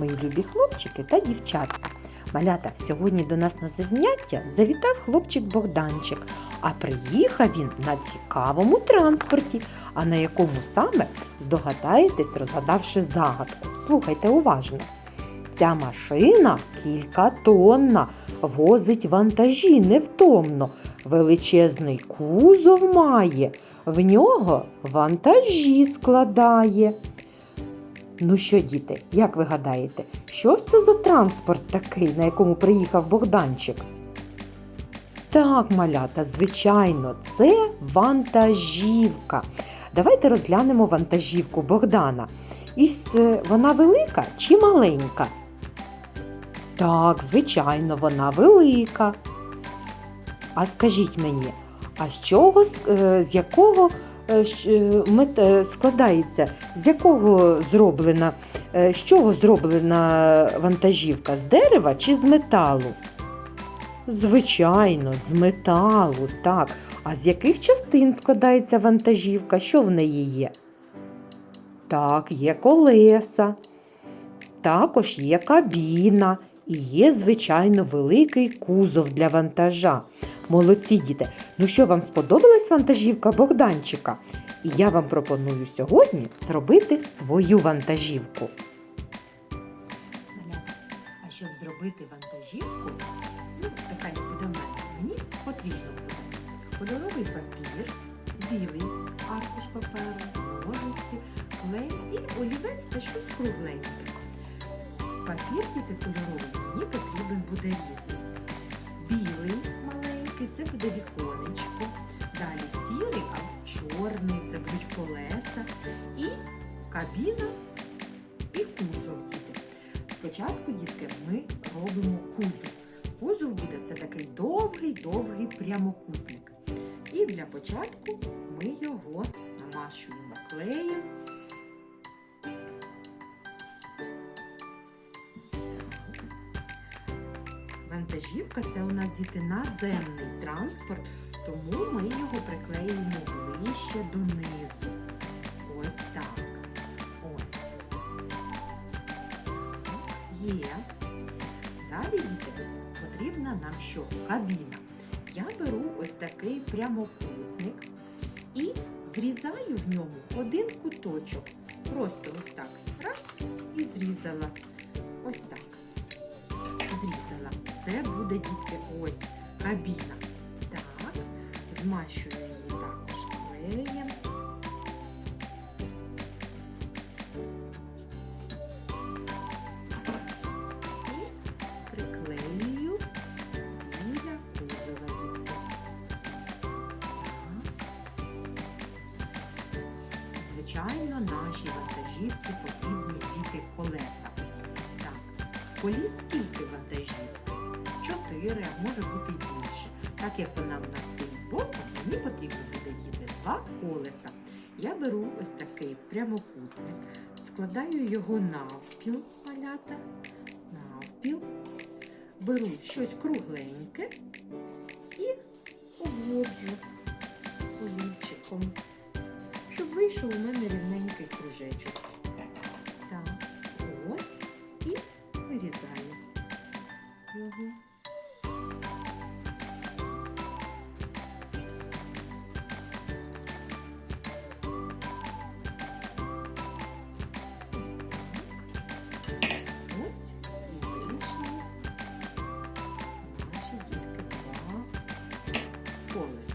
мої любі хлопчики та дівчатка. Малята, сьогодні до нас на заняття завітав хлопчик Богданчик, а приїхав він на цікавому транспорті. А на якому саме здогадаєтесь, розгадавши загадку. Слухайте уважно. Ця машина кількатонна, возить вантажі невтомно, величезний кузов має, в нього вантажі складає. Ну що, діти, як ви гадаєте, що ж це за транспорт такий, на якому приїхав Богданчик? Так, малята, звичайно, це вантажівка. Давайте розглянемо вантажівку Богдана. Із е, вона велика чи маленька? Так, звичайно, вона велика. А скажіть мені, а з чого з, е, якого складається, з якого зроблена, е, з чого зроблена вантажівка? З дерева чи з металу? Звичайно, з металу, так. А з яких частин складається вантажівка? Що в неї є? Так, є колеса, також є кабіна і є, звичайно, великий кузов для вантажа. Молодці діти! Ну що вам сподобалась вантажівка Богданчика? І я вам пропоную сьогодні зробити свою вантажівку. А щоб зробити вантажівку, ну, така як буде мене, мені потрібно буде кольоровий папір, білий аркуш паперу, ножиці, клей і олівець та щось кругленьке. Папір діти кольоровий мені потрібен буде різний. Білий маленький це буде віконечко. Далі сірий, а чорний це будуть колеса. І кабіна і кузов діти. Спочатку, дітки, ми робимо кузов. Кузов буде це такий довгий-довгий прямокутник. І для початку ми його намащуємо клеєм. Вантажівка це у нас діти наземний транспорт, тому ми його приклеїмо ближче донизу. Ось так. Ось. Є. Далі, діти, потрібна нам що? Кабіна. Я беру ось такий прямокутник і зрізаю в ньому один куточок. Просто ось так. Раз і зрізала. Ось так. Зрізала. Це буде дітки ось кабіна. Так, змащую її також клеєм. Звичайно, нашій вантажівці потрібні діти колеса. Так, коліс скільки вантажів? А може бути більше. Так як вона в нас стоїть боком, мені потрібно буде діти два колеса. Я беру ось такий прямокутник, складаю його навпіл, малята, навпіл, беру щось кругленьке і обводжу олівчиком, щоб вийшов у мене рівненький колеса.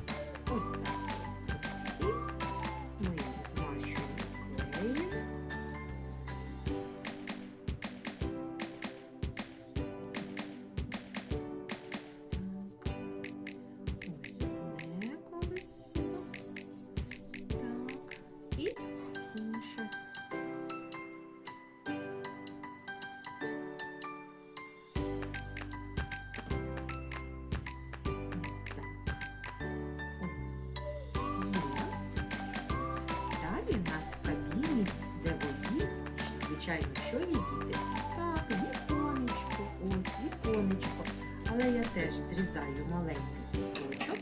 Звичайно, що є діти? Так, віконечко, ось віконечко. Але я теж зрізаю маленький кусочок.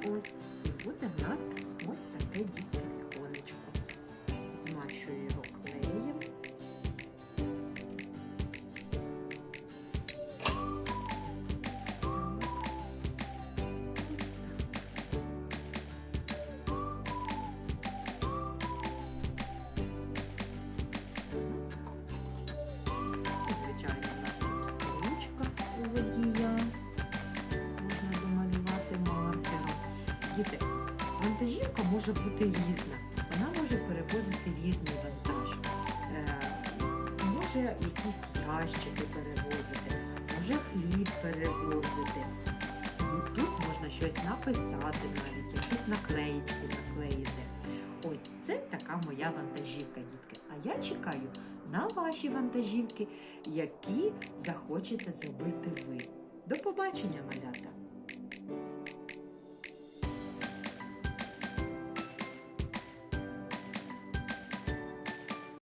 Ось. І буде в нас ось таке дітки може бути різна. Вона може перевозити різний вантаж. Е, може якісь ящики перевозити, може хліб перевозити. Ну, Тут можна щось написати навіть, якісь наклеїчки наклеїти. Ось це така моя вантажівка, дітки. А я чекаю на ваші вантажівки, які захочете зробити ви. До побачення, малята!